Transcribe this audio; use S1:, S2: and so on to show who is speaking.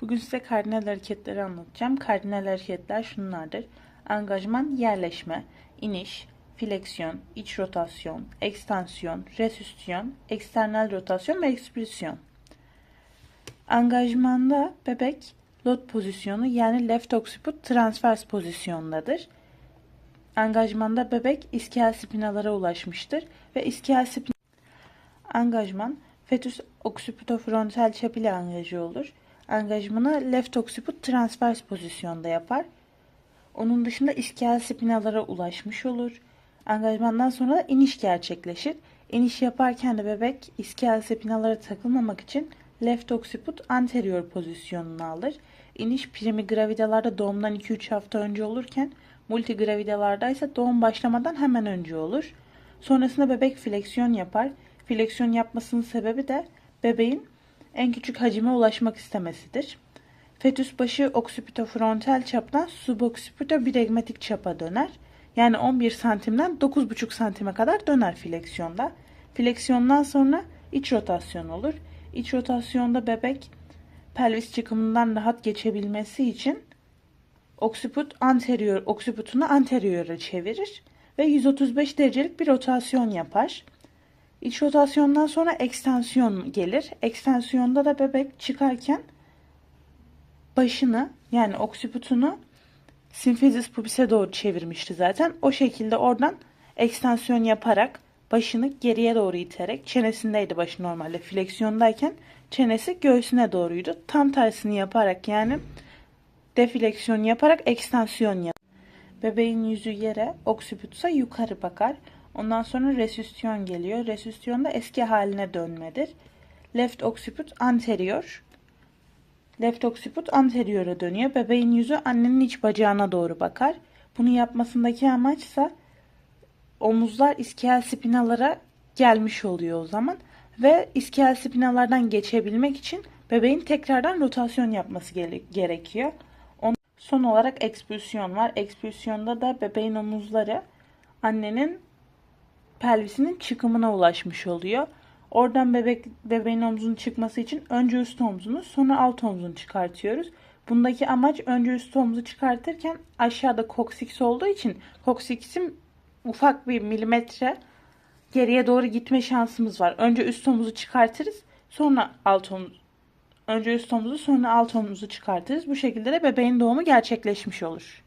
S1: Bugün size kardinal hareketleri anlatacağım. Kardinal hareketler şunlardır. Angajman, yerleşme, iniş, fleksiyon, iç rotasyon, ekstansiyon, resüsyon, eksternal rotasyon ve ekspülsyon. Angajmanda bebek lot pozisyonu yani left occiput transvers pozisyondadır. Angajmanda bebek ischial spinalara ulaşmıştır ve ischial spin Angajman fetüs occipitofrontal çap ile angaje olur. Angajmanı left occiput transvers pozisyonda yapar. Onun dışında ischial spinalara ulaşmış olur. Angajmandan sonra da iniş gerçekleşir. İniş yaparken de bebek ischial spinalara takılmamak için left occiput anterior pozisyonunu alır. İniş primigravidalarda doğumdan 2-3 hafta önce olurken multigravidalarda ise doğum başlamadan hemen önce olur. Sonrasında bebek fleksiyon yapar. Fleksiyon yapmasının sebebi de bebeğin en küçük hacime ulaşmak istemesidir. Fetüs başı oksipitofrontal çaptan suboksipitobiregmatik çapa döner. Yani 11 santimden 9,5 santime kadar döner fleksiyonda. Fleksiyondan sonra iç rotasyon olur. İç rotasyonda bebek pelvis çıkımından rahat geçebilmesi için oksiput anterior, oksiputunu anteriora çevirir ve 135 derecelik bir rotasyon yapar. İç rotasyondan sonra ekstansiyon gelir. Ekstansiyonda da bebek çıkarken başını yani oksiputunu simfizis pubis'e doğru çevirmişti zaten. O şekilde oradan ekstansiyon yaparak başını geriye doğru iterek çenesindeydi başı normalde fleksiyondayken çenesi göğsüne doğruydu. Tam tersini yaparak yani defleksiyon yaparak ekstansiyon yap. Bebeğin yüzü yere, oksiputsa yukarı bakar. Ondan sonra resüsyon geliyor. Resüsyon da eski haline dönmedir. Left occiput anterior. Left occiput anterior'a dönüyor. Bebeğin yüzü annenin iç bacağına doğru bakar. Bunu yapmasındaki amaçsa omuzlar ischial spinalara gelmiş oluyor o zaman. Ve ischial spinalardan geçebilmek için bebeğin tekrardan rotasyon yapması gerekiyor. Son olarak ekspülsiyon var. Ekspülsiyonda da bebeğin omuzları annenin pelvisinin çıkımına ulaşmış oluyor. Oradan bebek bebeğin omzunun çıkması için önce üst omzunu sonra alt omzunu çıkartıyoruz. Bundaki amaç önce üst omuzu çıkartırken aşağıda koksiks olduğu için koksiksin ufak bir milimetre geriye doğru gitme şansımız var. Önce üst omuzu çıkartırız sonra alt omuz Önce üst omuzu sonra alt omuzu çıkartırız. Bu şekilde de bebeğin doğumu gerçekleşmiş olur.